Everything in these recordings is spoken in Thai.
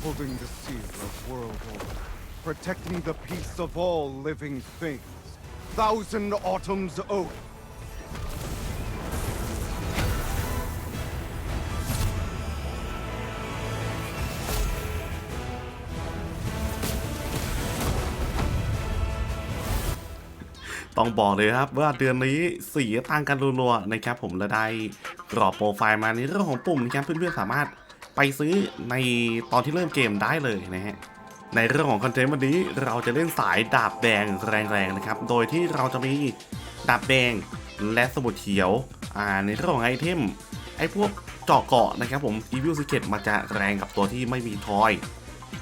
upholding the seal of world order, protecting the peace of all living things. Thousand Autumn's Oath. ต้องบอกเลยครับว่าเดือนนี้สีต่างกันรัวๆนะครับผมและได้กรอบโปรไฟล์มาในเรื่องของปุ่มนะครับเพื่อนๆสามารถ ไปซื้อในตอนที่เริ่มเกมได้เลยนะฮะในเรื่องของคอนเทนต์วันนี้เราจะเล่นสายดาบแดงแรงๆนะครับ โดยที่เราจะมีดาบแดงและสมุดเขียวอ่าในเรื่องของไอเทมไอพวกเจาะเกาะนะครับผม Evil Secret มันจะแรงกับตัวที่ไม่มีทอย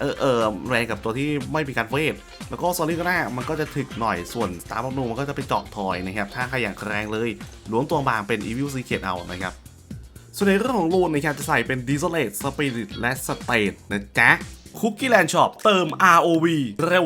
เออเออแรงกับตัวที่ไม่มีการเวท แล้วก็ซอรี่ก็น่ามันก็จะถึกหน่อยส่วนสตาร์บัคนูมันก็จะไปเจาะทอยนะครับ ถ้าใครอยากแรงเลยล้วงตัวบางเป็น Evil Secret เอานะครับ ส่วนในเรื่องของรูนนะครับจะใส่เป็น Desolate Spirit และ State นะจ๊ะ Cookie Land Shop เติม ROV เร็ว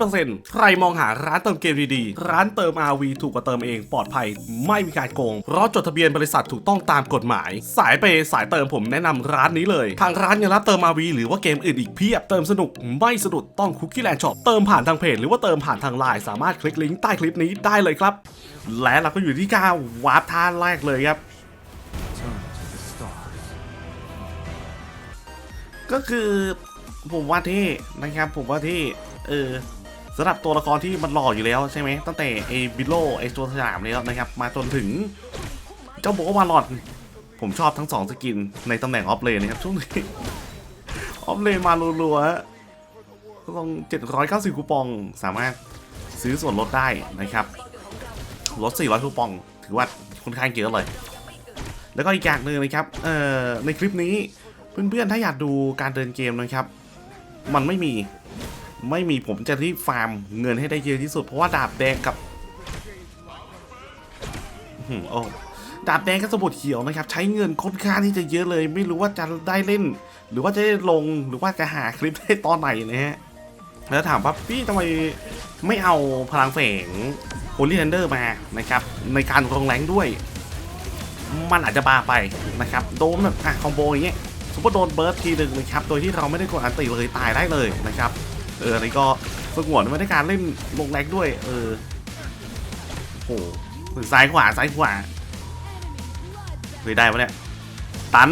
100%ใครมองหาร้านเติมเกมดีๆ ร้านเติม ROV ถูกกว่าเติมเองปลอดภัย ไม่มีการโกง เพราะจดทะเบียนบริษัทถูกต้องตามกฎหมาย สายเปสายเติมผมแนะนำร้านนี้เลย ทางร้านยังรับเติม ROV หรือว่าเกมอื่นอีกเพียบ เติมสนุกไม่สะดุดต้อง Cookie Land Shop เติมผ่านทางเพจหรือว่าเติมผ่านทางไลน์สามารถคลิกลิงก์ใต้คลิปนี้ได้เลยครับ และเราก็อยู่ที่การวาร์ปท่าแรกเลยครับ ก็คือผมว่าเท่นะครับผมว่าเท่เออสำหรับตัวละครที่มันหล่ออยู่แล้วใช่ไหมตั้งแต่ไอ้บิโลไอ้ตัวสยามแล้วนะครับ มาจนถึงเจ้าโบวาลอนผมชอบทั้งสองสกินในตำแหน่งออฟเลนนะครับช่วงนี้ออฟเลนมารัวๆฮะลง790 คูปองสามารถซื้อส่วนลดได้นะครับลด 400 คูปอง ถือว่าค่อนข้างเยอะเลย แล้วก็อีกอย่างหนึ่งนะครับเอ่อในคลิปนี้ เพื่อนๆ ถ้าอยากดูการเดินเกมนะครับ มันไม่มี ไม่มีผมจะรีบฟาร์มเงินให้ได้เยอะที่สุด เพราะว่าดาบแดงกับโอ้ดาบแดงกับสมุดเขียวนะครับ ใช้เงินค่อนข้างที่จะเยอะเลย ไม่รู้ว่าจะได้เล่น หรือว่าจะได้ลงหรือว่าจะหาคลิปได้ตอนไหนนะฮะแล้วถามว่าพี่ทำไมไม่เอาพลังแฝงโ o ลี y นเดอร์มานะครับ ในการลงแรงด้วย มันอาจจะบาไปนะครับ โดนแบบอะคอมโบอย่างเงี้ย ซุปเปอร์โดนเบิร์ดทีหนึ่งนะครับโดยที่เราไม่ได้กดอันติเลยตายได้เลยนะครับเอออันนี้ก็สงวนไม่ได้การเล่นลงแรงด้วย เออโอ้โหซ้ายขวาซ้ายขวาเคยได้ปะเนี่ยตัน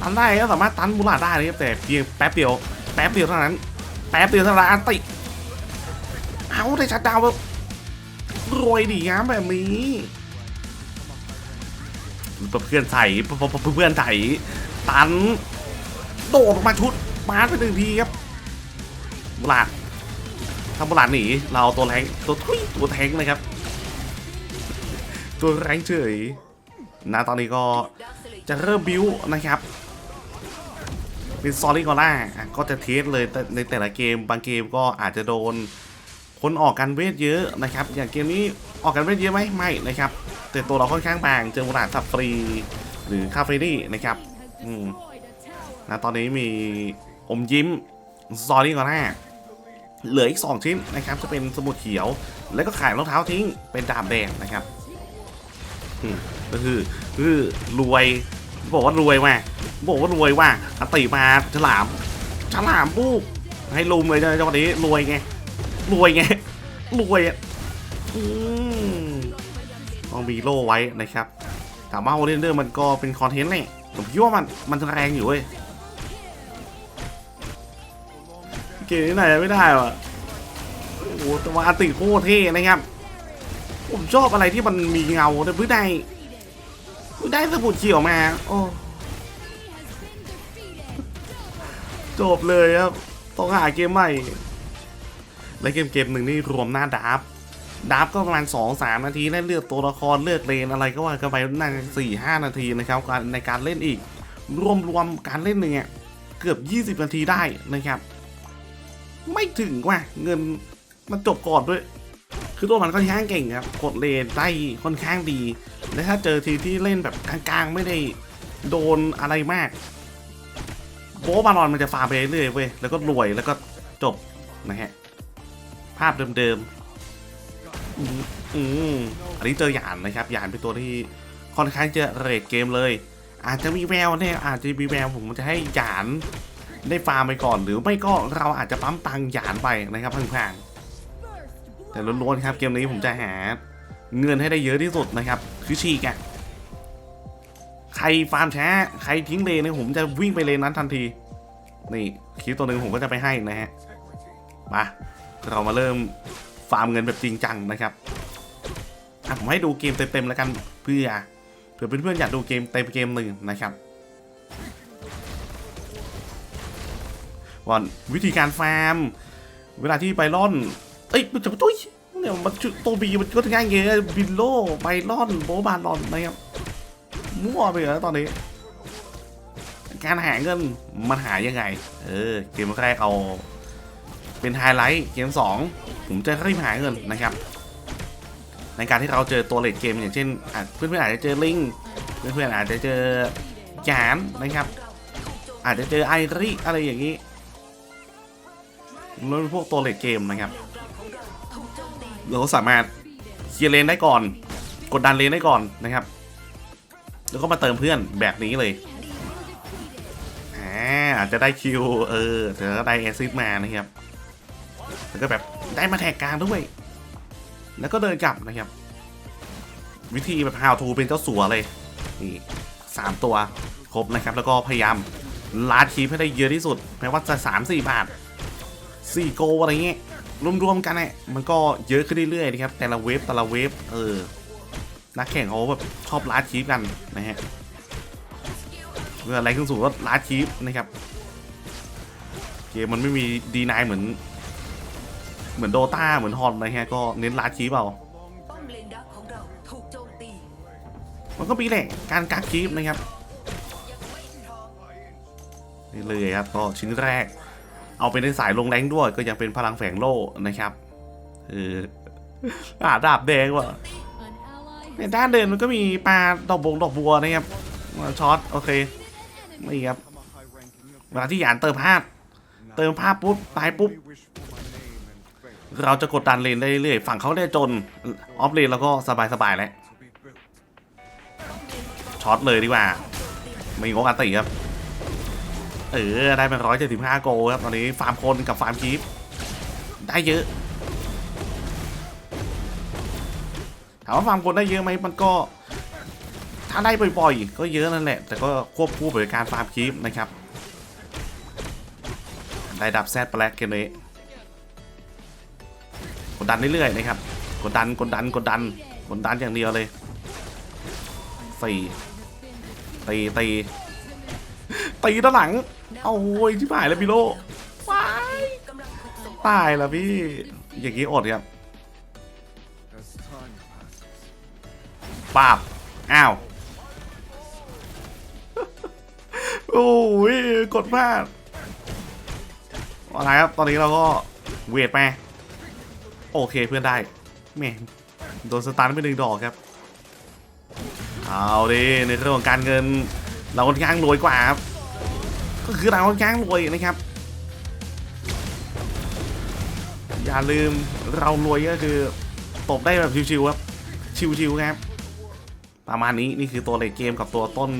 ตันได้ก็สามารถตันบุลาได้นะครับแต่เพียงแป๊บเดียวแป๊บเดียวเท่านั้นแป๊บเดียวเท่านั้นอันติเอาได้ชัดดาวแบบรวยดีงามแบบนี้ เพื่อนใส่เพื่อนใส่ตัน โดดออกมาชุดมาร์ไปหนึ่งทีครับบุลาดถ้าบุลาดหนีเราเอาตัวแรงตัวทุยตัวแทงเลยครับ ตัวแรงเฉยนะตอนนี้ก็จะเริ่มบิวนะครับเป็นซอรี่กอล่าก็จะเทสเลยแต่ในแต่ละเกมบางเกมก็อาจจะโดนคนออกกันเวทเยอะนะครับ อย่างเกมนี้ออกกันเวทเยอะไหมไม่นะครับ แต่ตัวเราค่อนข้างบางเจอมูราดซับฟรี หรือคาเฟนี่นะครับอืมนะตอนนี้มีอมยิ้มซอรี่ก่อนหน้าเหลืออีก 2 ชิ้นนะครับ จะเป็นสมุดเขียว แล้วก็ขายรองเท้าทิ้งเป็นดาบแดงนะครับอืมก็คือคือรวยบอกว่ารวยว่ะบอกว่ารวยว่ะอติมาฉลามฉลามปุ๊บให้ลุมเลยจังหวะนี้รวยไงรวยไงรวยอะอืม ต้องมีโล่ไว้นะครับ ถามว่าโอเรนเดอร์มันก็เป็นคอนเทนต์แหละผมคิดว่ามันมันแรงอยู่เว้ยเกมนี้ไหนไม่ได้วะโอ้โหแต่ว่าอาติโคตรเท่นะครับ ผมชอบอะไรที่มันมีเงาแต่เพิ่งได้เพิ่งได้สมุดเขียวมา โอ้จบเลยครับ ต้องหาเกมใหม่ และเกมเกมหนึ่งนี่รวมหน้าดาบ ดาบก็ประมาณ 2-3 นาทีและเลือกตัวละครเลือกเลนอะไรก็ว่ากันไปน่าจะ4-5 นาทีนะครับในการเล่นอีก รวมรวมการเล่นหนึ่งเนี่ยเกือบ 20 นาทีได้นะครับ ไม่ถึงว่ะเงินมันจบก่อนด้วย คือตัวมันค่อนข้างเก่งครับกดเลนได้ค่อนข้างดี และถ้าเจอทีที่เล่นแบบกลางๆ ไม่ได้โดนอะไรมากโบบาลอนมันจะฟาร์มไปเรื่อยๆเว้ยแล้วก็รวยแล้วก็จบนะฮะภาพเดิมๆ อืมอันนี้เจอหยานนะครับหยานเป็นตัวที่ค่อนข้างจะเรทเกมเลย อาจจะมีแววเนี่ยอาจจะมีแววผมจะให้หยานได้ฟาร์มไปก่อน หรือไม่ก็เราอาจจะปั๊มตังหยานไปนะครับพังๆแต่ล้วนๆครับเกมนี้ผมจะหาเงินให้ได้เยอะที่สุดนะครับคือฉีกอะใครฟาร์มช้าใครทิ้งเลนเนี่ยผมจะวิ่งไปเลนนั้นทันที นี่คลิปตัวหนึ่งผมก็จะไปให้นะฮะมาเรามาเริ่ม ฟาร์มเงินแบบจริงจังนะครับอะผมให้ดูเกมเต็มๆแล้วกันเพื่อเผื่อเพื่อนๆอยากดูเกมเต็มเกมหนึ่งนะครับวันวิธีการฟาร์ม เวลาที่ไปล่อน เอ้ยมันจะตุ้ยเนี่ยมันตัวบีมันก็ง่ายเงี้ยบินโลไปล่อนโบบานลอนนะครับมั่วไปเหรอตอนนี้ การหาเงินมันหายังไง เออเกมแรกเอา เป็นไฮไลท์เกม 2 ผมจะรีบหายเงินนะครับ ในการที่เราเจอตัวเลดเกมอย่างเช่นอะเพื่อนๆอาจจะเจอลิงเพื่อนๆอาจจะเจอแกนนะครับ อาจจะเจอไอริอะไรอย่างนี้แล้วเป็นพวกตัวเลดเกมนะครับ เราสามารถเคลียร์เลนได้ก่อน กดดันเลนได้ก่อนนะครับ แล้วก็มาเติมเพื่อนแบบนี้เลยอาจจะได้คิว เออแต่ก็ได้แอซิดมานะครับ แล้วก็แบบได้มาแท็กกลางด้วย แล้วก็เดินกลับนะครับ วิธีแบบ how to เป็นเจ้าสัวเลยนี่สามตัวครบนะครับ แล้วก็พยายามลาดคีให้ได้เยอะที่สุดแม้ว่าจะสามสี่บาทสี่โกอะไรเงี้ยรวมๆกันเนี่ยมันก็เยอะขึ้นเรื่อยๆนะครับ แต่ละเวฟแต่ละเวฟเออนักแข่งเขาแบบชอบลาดคีกันนะฮะเมื่อะไรขึ้นสูงก็ลาดคีนะครับเกมมันไม่มีดีนายเหมือน เหมือนโดตาเหมือนฮอนอะไรเงี้ยก็เน้นลาคีเอาป้อมเลนดักของเรามันก็มีแหละการกักคีปนะครับนี่เลยครับก็ชิ้นแรก เอาไปในสายลงแรงด้วย ก็ยังเป็นพลังแฝงโล่นะครับเอออาดาบแดงว่ะในด้านเดินมันก็มีปลาดอกบงดอกบัวนะครับช็อตโอเคนี่ครับเวลาที่หยานเติมพลาดเติมภาพปุ๊บตายปุ๊บ เราจะกดดันเลนได้เรื่อยฝั่งเขาได้จน ออฟเลนแล้วก็สบายๆแล้วช็อตเลยดีกว่า ไม่งกอันติครับ เออ ได้เป็นร้อยเจ็ดสิบห้าโกครับ ตอนนี้ฟาร์มคนกับฟาร์มคีปได้เยอะถามว่าฟาร์มคนได้เยอะไหมมันก็ ถ้าได้บ่อยๆ ก็เยอะนั่นแหละ แต่ก็ควบคู่ไปกับการฟาร์มคีปนะครับ ได้ดับแซดไปแล้วเกมนี้ ดดันเรื่อยๆนะครับ กดดันกดดันกดดันกดดันอย่างเดียวเลยสี่ตีตีตีด้านหลัง เอาโว้ยที่ผ่ายแล้วพี่โลว้ายตายแล้วพี่ อย่างนี้อดครับปาบอ้าว โอ้ย กดพลาดอะไรครับ ตอนนี้เราก็เวทไป โอเคเพื่อนได้แม่โดนสตันไปหนึ่งดอกครับ เอาดิในเรื่องของการเงิน เราค่อนข้างรวยกว่าครับ ก็คือเราค่อนข้างรวยนะครับ อย่าลืมเรารวยก็คือตบได้แบบชิวๆครับ ชิวๆครับ ประมาณนี้นี่คือตัวเลดเกมกับตัวต้น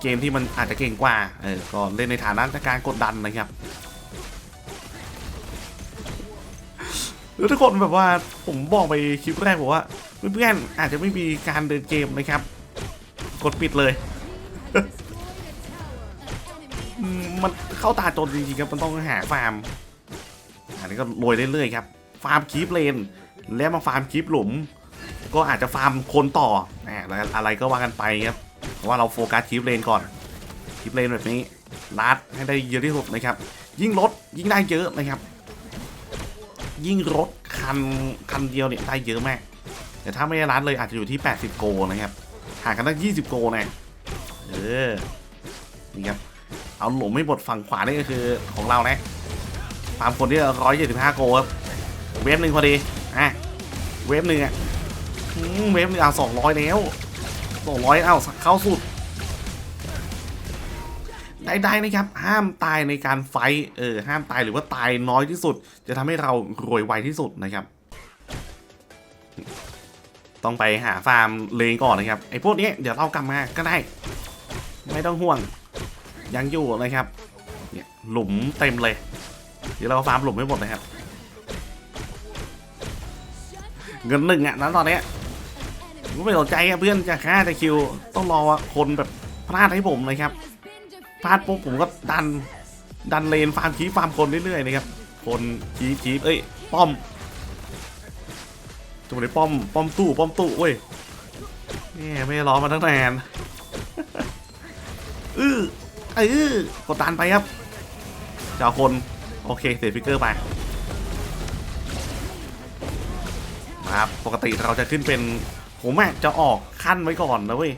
เกมที่มันอาจจะเก่งกว่า เออ ก็เล่นในฐานะการกดดันนะครับ แล้วทุกคนแบบว่าผมบอกไปคลิปแรกบอกว่าเพื่อนๆอาจจะไม่มีการเดินเกมนะครับ กดปิดเลย มันเข้าตาจนจริงๆครับมันต้องหาฟาร์มอันนี้ก็รวยเรื่อยๆครับ ฟาร์มคีปเลน แล้วมาฟาร์มคีปหลุม ก็อาจจะฟาร์มคนต่ออ่าแล้วอะไรก็ว่ากันไปครับว่าเราโฟกัสคีปเลนก่อนคีปเลนแบบนี้ลัดให้ได้เยอะที่สุดนะครับ ยิ่งลดยิ่งได้เยอะนะครับ ยิ่งรถคันคันเดียวเนี่ยได้เยอะมาก แต่ถ้าไม่ได้รัดเลยอาจจะอยู่ที่ 80 โกนะครับห่างกันตั้ง20 โกนะเออนี่ครับเอาหลุมไม่บดฝั่งขวานี่ก็คือของเรานะฟามคนที่ร้อยเจ็ดสิบห้าโกครับเวฟหนึ่งพอดีอะเวฟหนึ่งอะเวฟหนึ่งเอาสองร้อยแล้วสองร้อยเอาเข้าสุด ได้ๆนะครับ ห้ามตายในการไฟท์เออห้ามตายหรือว่าตายน้อยที่สุด จะทำให้เรารวยไวที่สุดนะครับ ต้องไปหาฟาร์มเลนก่อนนะครับไอ้พวกนี้เดี๋ยวเรากลับมาก็ได้ ไม่ต้องห่วงยังอยู่นะครับเนี่ยหลุมเต็มเลย เดี๋ยวเราฟาร์มหลุมให้หมดนะครับ เงินหนึ่งอะนั้นตอนเนี้ยไม่สนใจอะเพื่อนจะฆ่าจะคิวต้องรอคนแบบพลาดให้ผมนะครับ พลาดปุ๊บผมก็ดันดันเลนฟาร์มคีฟฟาร์มคนเรื่อยๆนะครับคนคีคีเอ้ยป้อมจังหนป้อมป้อมตู้ป้อมตู้เว้ยแม่ไม่รอมาตั้งนานอื้อเออกดดันไปครับเจ้าคนโอเคเสียฟิกเกอร์ไปครับปกติเราจะขึ้นเป็นผมอะจะออกขั้นไว้ก่อนนะเว้ย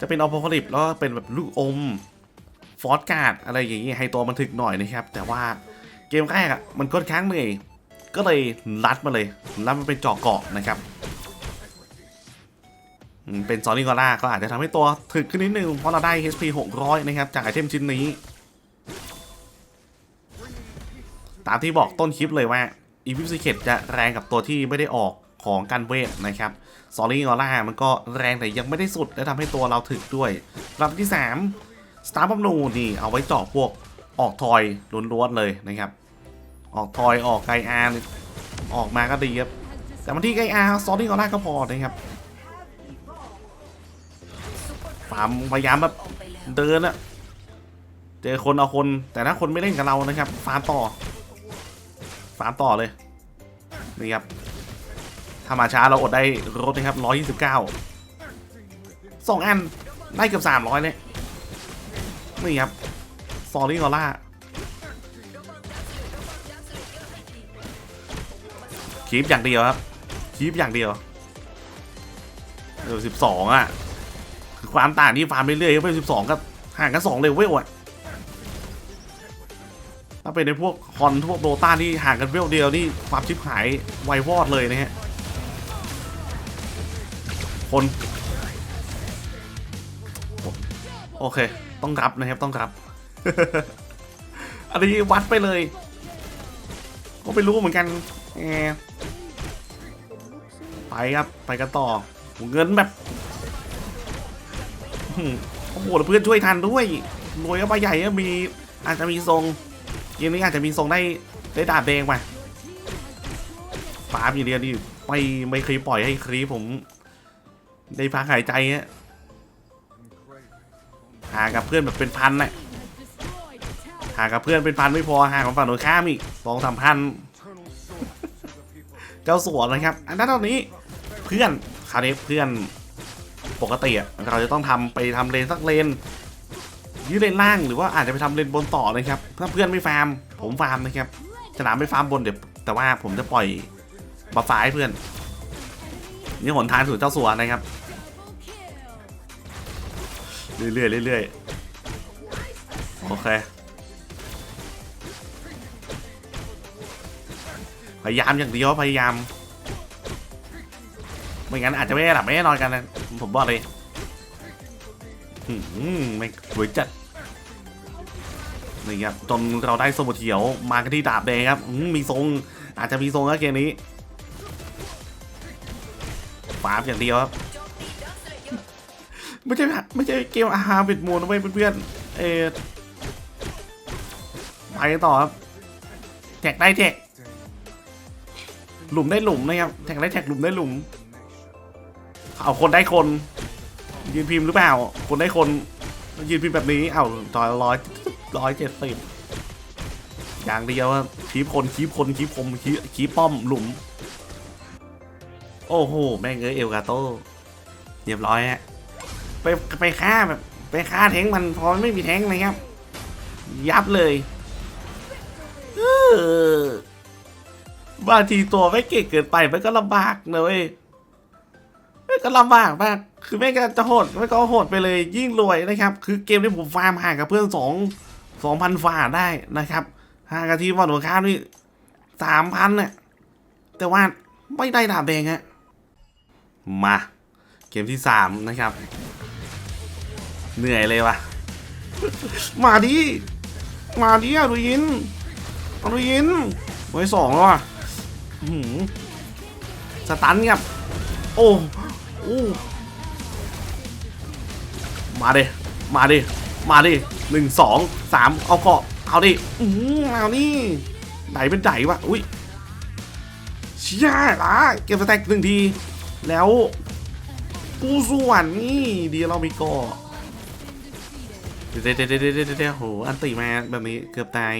จะเป็นออโพลิปแล้วเป็นแบบลูกอม ฟอสการ์ดอะไรอย่างงี้ให้ตัวมันถึกหน่อยนะครับ แต่ว่าเกมแรกอะมันค่อนข้างเหนื่อยก็เลยรัดมาเลยรัดมันเป็นจาะเกาะนะครับเป็นซอนิกอล่าก็อาจจะทำให้ตัวถึกขึ้นนิดนึงเพราะเราได้ HP 600 นะครับ จากไอเทมชิ้นนี้ ตามที่บอกต้นคลิปเลยว่าอีพิ s ิเคตจะแรงกับตัวที่ไม่ได้ออกของกันเวทนะครับซอรี่ออร่ามันก็แรงแต่ยังไม่ได้สุดและทำให้ตัวเราถึกด้วยลำที่ 3 สตาร์บัมนูนี่เอาไว้เจาะพวกออกทอยล้วนๆเลยนะครับ ออกทอยออกไกอาร์ออกมาก็ดีครับ แต่บางที่ไกอาร์ซอรี่ออร่าก็พอนะครับฟาร์มพยายามแบบเดินอะเจอคนเอาคนแต่ถ้าคนไม่เล่นกับเรานะครับฟาร์มต่อฟาร์มต่อเลยนี่ครับถ้ามาช้าเราอดได้รถนะครับร้อยยี่สิบเก้าสองอันได้เกือบสามร้อยเลย นี่ครับซอรี่กอล่าคีปอย่างเดียวครับคีปอย่างเดียวเออสิบสองอะคือความต่างที่ฟาร์มเรื่อยๆก็เป็นสิบสองก็ห่างกันสองเลเวลอะถ้าเป็นในพวกคอนพวกโดต้าที่ห่างกันเวลเดียวนี่ความชิบหายไววอดเลยนะฮะคน โอเค ต้องรับนะครับต้องรับ อันนี้วัดไปเลย ก็ไม่รู้เหมือนกันแอไปครับไปกันต่อเงินแบบโอ้โหเพื่อนช่วยทันด้วยรวยก็ใบใหญ่ก็มีอาจจะมีทรงเกมนี้อาจจะมีทรงได้ได้ดาบแดงไปฟามอย่างเดียวนี่ไม่ไม่เคยปล่อยให้ครีผม ได้พักหายใจฮะ หากับเพื่อนแบบเป็นพันน่ะหากับเพื่อนเป็นพันไม่พอหาของฝั่งโดนข้ามอีกสองสามพันเจ้าสวนะครับ อันนั้นตอนนี้เพื่อนคาเดฟเพื่อนปกติอะเราจะต้องทำไปทำเลนสักเลนยืดเลนล่างหรือว่าอาจจะไปทำเลนบนต่อนะครับ ถ้าเพื่อนไม่ฟาร์ม ผมฟาร์มนะครับสนามไม่ฟาร์มบนเดี๋ยวแต่ว่าผมจะปล่อยบัฟฟ้าให้เพื่อน นี่หนทางสู่เจ้าสัวนะครับ เรื่อยๆเรื่อยๆโอเคพยายามอย่างเดียวพยายาม ไม่งั้นอาจจะไม่ได้หลับไม่ได้นอนกันนะผมบอกเลยหืมไม่สวยจัดนี่ครับจนเราได้สมุดเขียวมากันที่ดาบแดงครับอืมมีทรง อาจจะมีทรงก็เกมนี้ฟาร์มอย่างเดียวครับ ไม่ใช่ไม่ใช่เกมอาหารเบ็ดมูลนะเว้ยเพื่อนๆเออไปต่อครับแท็กได้แท็กหลุมได้หลุมนะครับแท็กได้แท็กหลุมได้หลุม เอาคนได้คน ยืนพิมพ์หรือเปล่า คนได้คน ยืนพิมพ์แบบนี้ เอาจอยร้อยร้อยเจ็ดสิบอย่างเดียวอะคีบคนคีบคนคีบคมคีบคีบป้อมหลุม โอ้โห แม่งเอ้ยเอลกาโต้เรียบร้อยฮะ ไปไปฆ่าแบบไปฆ่าแทงมันพอไม่มีแทงค์นะครับ ยับเลยบางทีตัวไม่เก่งเกินไปมันก็ลำบากนะเว้ยม่งก็ลำบากมาก คือแม่ก็จะโหดแม่ก็โหดไปเลยยิ่งรวยนะครับ คือเกมที่ผมฟาร์มห่างกับเพื่อนสองสองพันฝ่าได้นะครับห่างกับทีมวันหัวข้ามนี่สามพันเนี่ยแต่ว่าไม่ได้ดาบแดงฮะมา เกมที่สามนะครับ เหนื่อยเลยว่ะมาดิ มาดิอะดูยินอาดูยินไว้สองแล้วว่ะหือสตันครับโอ้โอ้มาดิ มาดิ มาดิหนึ่งสองสามเอาเกาะเอาดิอือเอานี่ไหนเป็นไหนวะ อุ้ยเชี่ยละเก็บสแต็กหนึ่งที แล้ว กูส่วนนี่ดีเรามีก่เดี๋ยวเดี๋ยวเดี๋ยวเดี๋ยวเดเดโหอันติมาแบบนี้เกือบตาย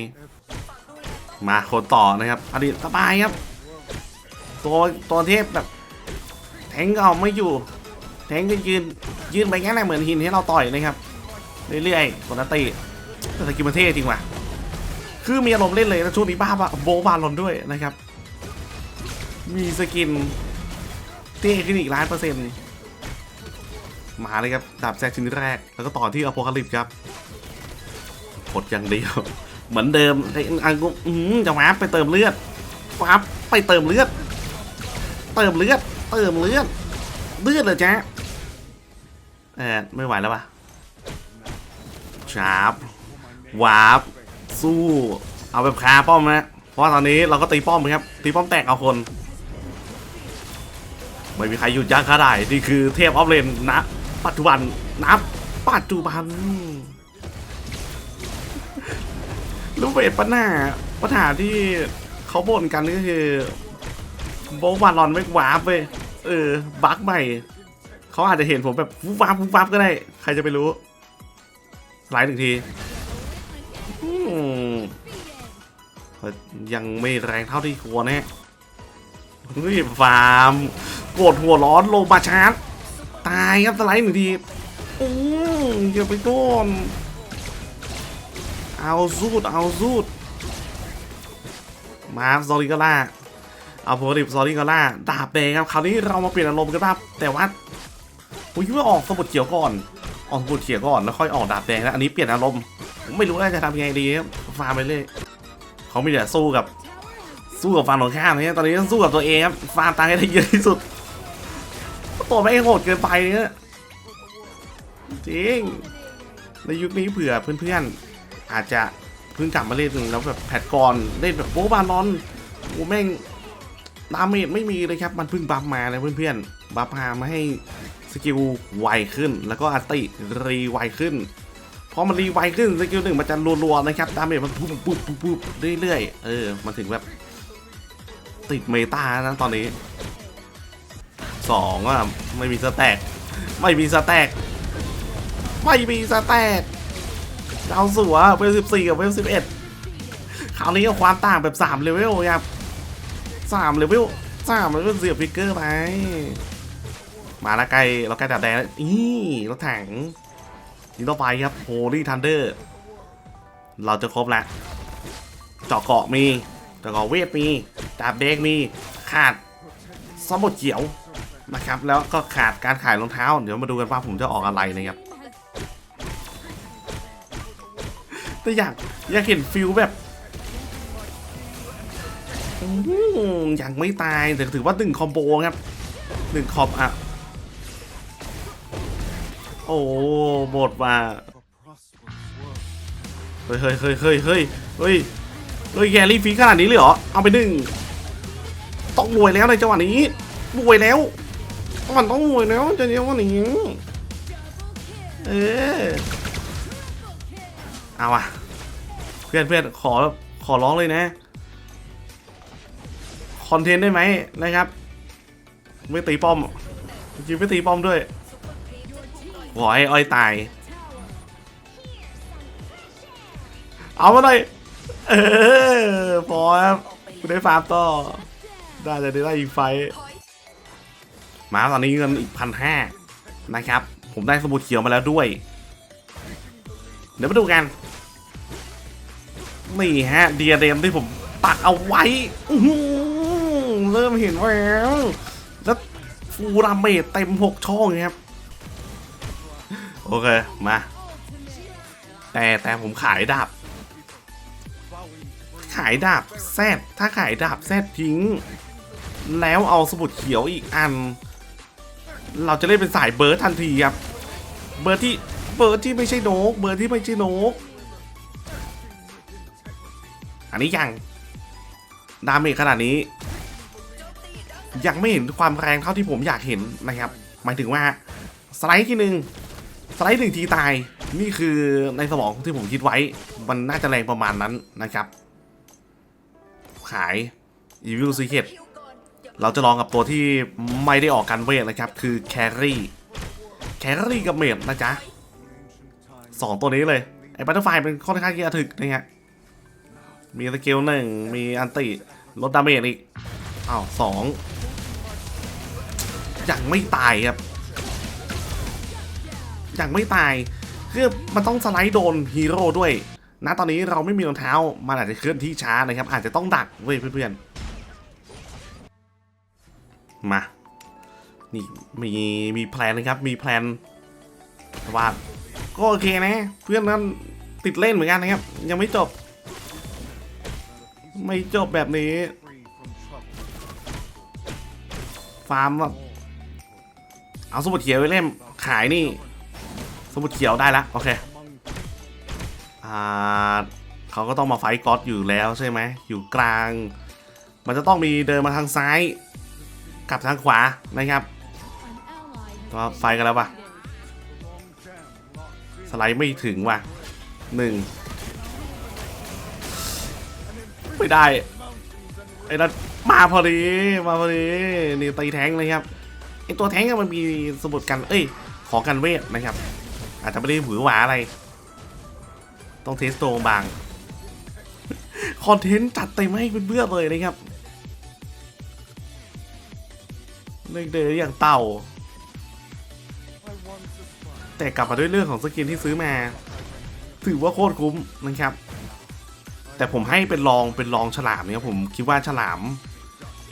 มาคนต่อนะครับอดีตสบายครับ ตัวตัวเทพแบบ แทงก็เอาไม่อยู่ แทงก็ยืนยืนไปแค่ไหนเหมือนหินให้เราต่อยนะครับ เรื่อยๆคนนันติแต่สกิลมันเท่จริงว่ะ คือมีอารมณ์เล่นเลยแล้วช่วงนี้บ้าบะโบบาลอนด้วยนะครับ มีสกินเท่ขึ้นอีกล้านเปอร์เซ็นต์ มาเลยครับดาบแซกชิ้นแรก แล้วก็ต่อที่อโพคาลิปครับกดอย่างเดียว เหมือนเดิมไอ้อังกุอืมจะวาร์ปไปเติมเลือดวาร์ปไปเติมเลือด เติมเลือด เติมเลือด เลือดเลยจ๊ะเออไม่ไหวแล้วปะชาร์ปวาร์ปสู้ เอาแบบคาป้อมนะ เพราะตอนนี้เราก็ตีป้อมครับ ตีป้อมแตกเอาคน ไม่มีใครหยุดยั้งข้าได้ นี่คือเทพออฟเลนนะ ปัจจุบันนับปัจจุบันรู้เวทปัญหาปัญหาที่เขาบ่นกันก็คือโบบาลอนไม่วาร์ปเว้ยเออบั๊กใหม่เขาอาจจะเห็นผมแบบวุบวับวุบวับก็ได้ ใครจะไปรู้สไลด์หนึ่งทียังไม่แรงเท่าที่ควรแน่รีบฟาร์ม กดหัวร้อนลงมาชาร์จ ตายครับสไลด์หนึ่งทีอืมอย่าไปก้นเอาสูดเอาสูดมาซอริกาล่าเอาโพลิปซอรี่กอล่าดาบแดงครับคราวนี้เรามาเปลี่ยนอารมณ์กันบ้างแต่ว่าผมคิดว่าออกสมุดเขียวก่อนออกสมุดเขียวก่อนแล้วค่อยออกดาบแดงแล้วอันนี้เปลี่ยนอารมณ์ผมไม่รู้ว่าจะทำยังไงดีครับฟาร์มไปเลยเขาไม่เดี๋ยวสู้กับสู้กับฝั่งตรงข้ามเนี่ยตอนนี้ต้องสู้กับตัวเองครับฟาร์มตายให้ได้เยอะที่สุด ตัวไม่งโหดเกินไปเนี่ยจริง ในยุคนี้เผื่อเพื่อนๆ อาจจะเพิ่งกลับมาเล่นแล้วแบบแพทก่อนเล่นแบบโบบาลอนโอ้แม่งดาเมจไม่มีเลยครับ มันเพิ่งบัฟมาเลยเพื่อนๆ บัฟมามาให้สกิลไวขึ้น แล้วก็อัตติรีไวขึ้นพอมันรีไวขึ้นสกิลหนึ่งมันจะรัวๆนะครับดาเมจมันปุ๊บปุ๊บปุ๊บปุ๊บเรื่อยๆเออมันถึงแบบติดเมตานะตอนนี้ สองอะไม่มีสแต็กไม่มีสแต็กไม่มีสแต็กดาวสัวเวลสิบสี่กับเวลสิบเอ็ดคราวนี้ก็ความต่างแบบสามเลเวลครับสามเลเวลสามเลเวลเสียบฟิกเกอร์ไปมาล้วใกล้เราใกล้ดับแดงแล้วอีรถถังนี่ต่อไปครับโฮลี่ทันเดอร์เราจะครบแล้วเจาะเกาะมีเจาะเกาะเวทมีดาบแดงมีขาดสมุดเขียว นะครับ แล้วก็ขาดการขายรองเท้า เดี๋ยวมาดูกันว่าผมจะออกอะไรนะครับ แต่อยากอยากเห็นฟิลแบบอยังไม่ตายแต่ถือว่าหนึ่งคอมโบครับหนึ่งคอมอะ โอ้หมดว่ะ of a prosperous world. เฮ้ยเฮ้ยเฮ้ยเฮ้ยเฮ้ยเฮ้ยเฮ้ยแกรี่ฟีขนาดนี้เลยเหรอ เอาไปหนึ่งต้องรวยแล้วในจังหวะนี้รวยแล้ว มันต้องรวยแล้วจะเนี้ยวันนี้เออเอาอะเพื่อนเพื่อนขอขอร้องเลยนะคอนเทนต์ได้ไหมนะครับ ไม่ตีป้อมจริงไม่ตีป้อมด้วยขอให้อ้อยตาย เอามาหน่อยเออพอครับได้ฟาร์มต่อได้จะได้อีกไฟ มาตอนนี้เงินอีกพันห้านะครับ ผมได้สมุดเขียวมาแล้วด้วย เดี๋ยวมาดูกัน นี่ฮะเดียเดมที่ผมปักเอาไว้เริ่มเห็นแล้วแล้วฟูราเมจเต็มหกช่องครับ โอเค มา แต่แต่ผมขายดาบ ขายดาบแซดถ้าขายดาบแซดทิ้ง แล้วเอาสมุดเขียวอีกอัน เราจะเล่นเป็นสายเบิร์ดทันทีครับ เบิร์ดที่เบิร์ดที่ไม่ใช่นก เบิร์ดที่ไม่ใช่นก อันนี้ยังดาเมจขนาดนี้ ยังไม่เห็นความแรงเท่าที่ผมอยากเห็นนะครับ หมายถึงว่าสไลด์ที่หนึ่งสไลด์หนึ่งทีตาย นี่คือในสมองที่ผมคิดไว้ มันน่าจะแรงประมาณนั้นนะครับ ขาย Evil Secret คิวก่อนอย่า เราจะลองกับตัวที่ไม่ได้ออกกันเวทนะครับ คือแครี่แครี่กับเมดนะจ๊ะสองตัวนี้เลย ไอ้บัตเตอร์ไฟเป็นค่อนข้างที่จะถึกนะฮะมีสกิลหนึ่งมีอันติลดดาเมจอีกอ้าวสองยังไม่ตายครับยังไม่ตายคือมันต้องสไลด์โดนฮีโร่ด้วยนะตอนนี้เราไม่มีรองเท้ามันอาจจะเคลื่อนที่ช้านะครับ อาจจะต้องดักเว้ยเพื่อนๆ มา นี่มีมีแพลนนะครับ มีแพลนว่าก็โอเคนะ เพื่อนนั้นติดเล่นเหมือนกันนะครับ ยังไม่จบ ไม่จบแบบนี้ ฟาร์มแบบเอาสมุดเขียวไปเล่มขายนี่ สมุดเขียวได้ละโอเค อ่าเขาก็ต้องมาไฟก๊อตอยู่แล้วใช่ไหม อยู่กลาง มันจะต้องมีเดินมาทางซ้าย กลับทางขวานะครับตัวไฟกันแล้วปะสไลด์ไม่ถึงว่ะหนึ่งไม่ได้ไอ้นั่นมาพอดีมาพอดีนี่ตีแท้งเลยครับไอ้ตัวแท้งมันมีสมุดกันเอ้ยขอกันเวทนะครับ อาจจะไม่ได้หวือหวาอะไร ต้องเทสโตบางคอนเทนต์จัดเต็มให้เพื่อนๆเลยนะครับ เล่นเดยอย่างเต่า แต่กลับมาด้วยเรื่องของสกินที่ซื้อมา ถือว่าโคตรคุ้มนะครับ แต่ผมให้เป็นลองเป็นลองฉลามเนี่ยผมคิดว่าฉลาม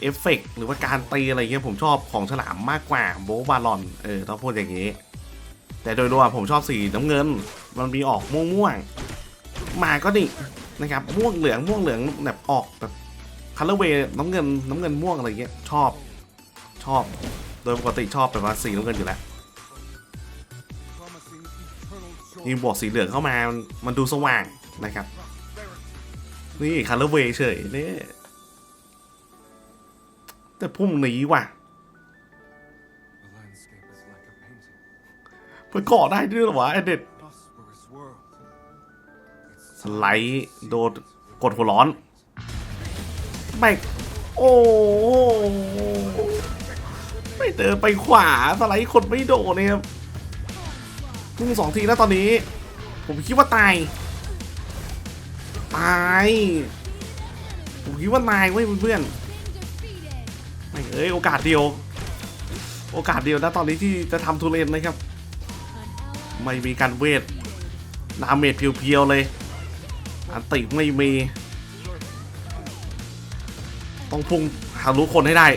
เอฟเฟกต์หรือว่าการตีอะไรเงี้ยผมชอบของฉลามมากกว่าโบบาลอนเออต้องพูดอย่างนี้ แต่โดยรวมผมชอบสีน้ำเงิน มันมีออกม่วงม่วงๆมาก็ดินะครับม่วงเหลืองม่วงเหลืองแบบออกแบบคัลเลอร์เวย์น้ำเงินน้ำเงินม่วงอะไรเงี้ยชอบ ชอบ โดยปกติชอบแบบว่าสีน้ำเงินอยู่แล้ว promising eternal นี่บวกสีเหลืองเข้ามามันมันดูสว่างนะครับ นี่คัลเลอร์เวย์เฉยเนี่ยแต่พรุ่งนี้ว่ะ The landscape is like a painting. มันก่อได้ด้วยหรอวะไอเด็ดสไลด์โดนกดหัวร้อนไม่โอ้ ไม่เดินไปขวาสไลด์คนไม่โดนเนี่ยครับพุ่งสองทีแล้วตอนนี้ ผมคิดว่าตาย ตาย ผมคิดว่าตายเว้ยเพื่อนๆไม่เอ้ยโอกาสเดียว โอกาสเดียวนะตอนนี้ที่จะทำทุเรนนะครับ ไม่มีการเวทดาเมจเพียวๆเลยอันติไม่มี ต้องพุ่งหารู้คนให้ได้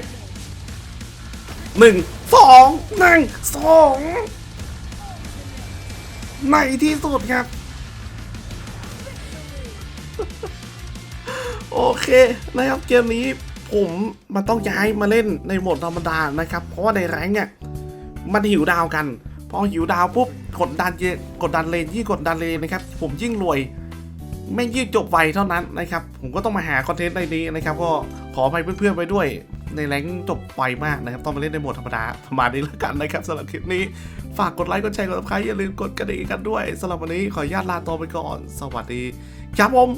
หนึ่งสองหนึ่งสองในที่สุดครับ โอเคนะครับเกมนี้ผมมันต้องย้ายมาเล่นในโหมดธรรมดานะครับ เพราะว่าในแรงเนี่ยมันหิวดาวกัน พอหิวดาวปุ๊บกดดันเยกดดันเลนยิ่งกดดันเลนนะครับ ผมยิ่งรวยไม่ยิ่งจบไวเท่านั้นนะครับ ผมก็ต้องมาหาคอนเทนต์ในนี้นะครับ ก็ขออภัยเพื่อนๆไปด้วย ในแรงจบไวมากนะครับ ต้องมาเล่นในโหมดธรรมดาประมาณนี้แล้วกันนะครับสำหรับคลิปนี้ ฝากกดไลค์ กดแชร์ กดติดตามอย่าลืมกดกระดิ่งกันด้วยสำหรับวันนี้ขออนุญาตลาตัวไปก่อน สวัสดีครับผม